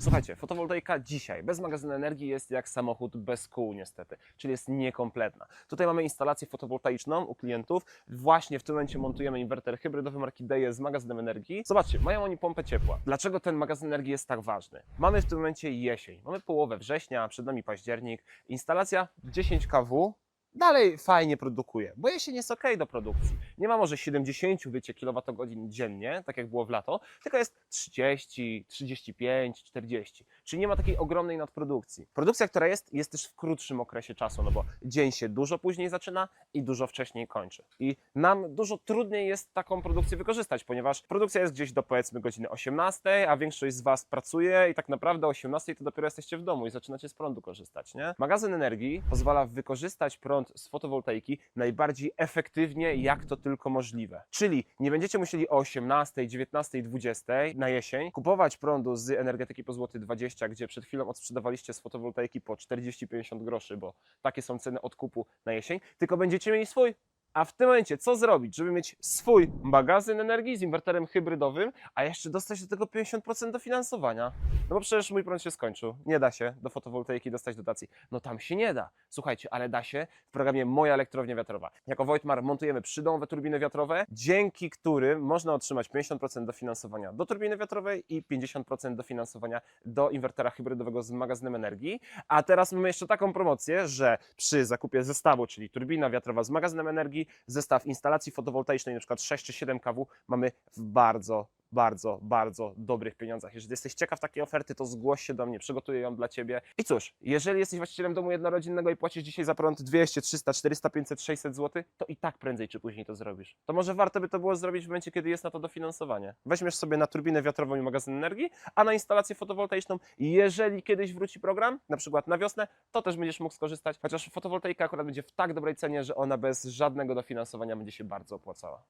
Słuchajcie, fotowoltaika dzisiaj bez magazynu energii jest jak samochód bez kół niestety, czyli jest niekompletna. Tutaj mamy instalację fotowoltaiczną u klientów. Właśnie w tym momencie montujemy inwerter hybrydowy marki Deje z magazynem energii. Zobaczcie, mają oni pompę ciepła. Dlaczego ten magazyn energii jest tak ważny? Mamy w tym momencie jesień, mamy połowę września, przed nami październik. Instalacja 10 kW dalej fajnie produkuje, bo jesień jest ok do produkcji. Nie ma może 70 wiecie, kilowatogodzin dziennie, tak jak było w lato, tylko jest 30, 35, 40. Czyli nie ma takiej ogromnej nadprodukcji. Produkcja, która jest, jest też w krótszym okresie czasu, no bo dzień się dużo później zaczyna i dużo wcześniej kończy. I nam dużo trudniej jest taką produkcję wykorzystać, ponieważ produkcja jest gdzieś do powiedzmy godziny 18, a większość z Was pracuje i tak naprawdę o 18 to dopiero jesteście w domu i zaczynacie z prądu korzystać, nie? Magazyn energii pozwala wykorzystać prąd z fotowoltaiki najbardziej efektywnie, jak to tylko możliwe. Czyli nie będziecie musieli o 18, 19, 20 na jesień kupować prądu z energetyki po złoty 20, gdzie przed chwilą odsprzedawaliście z fotowoltaiki po 40-50 groszy, bo takie są ceny odkupu na jesień, tylko będziecie mieli swój. A w tym momencie co zrobić, żeby mieć swój magazyn energii z inwerterem hybrydowym, a jeszcze dostać do tego 50% dofinansowania? No bo przecież mój prąd się skończył. Nie da się do fotowoltaiki dostać dotacji. No tam się nie da. Słuchajcie, ale da się w programie Moja Elektrownia Wiatrowa. Jako Wojtmar montujemy przydomowe turbiny wiatrowe, dzięki którym można otrzymać 50% dofinansowania do turbiny wiatrowej i 50% dofinansowania do inwertera hybrydowego z magazynem energii. A teraz mamy jeszcze taką promocję, że przy zakupie zestawu, czyli turbina wiatrowa z magazynem energii, zestaw instalacji fotowoltaicznej, na przykład 6 czy 7 kW, mamy w bardzo, bardzo, bardzo dobrych pieniądzach. Jeżeli jesteś ciekaw takiej oferty, to zgłoś się do mnie, przygotuję ją dla Ciebie. I cóż, jeżeli jesteś właścicielem domu jednorodzinnego i płacisz dzisiaj za prąd 200, 300, 400, 500, 600 zł, to i tak prędzej czy później to zrobisz. To może warto by to było zrobić w momencie, kiedy jest na to dofinansowanie. Weźmiesz sobie na turbinę wiatrową i magazyn energii, a na instalację fotowoltaiczną, jeżeli kiedyś wróci program, na przykład na wiosnę, to też będziesz mógł skorzystać, chociaż fotowoltaika akurat będzie w tak dobrej cenie, że ona bez żadnego dofinansowania będzie się bardzo opłacała.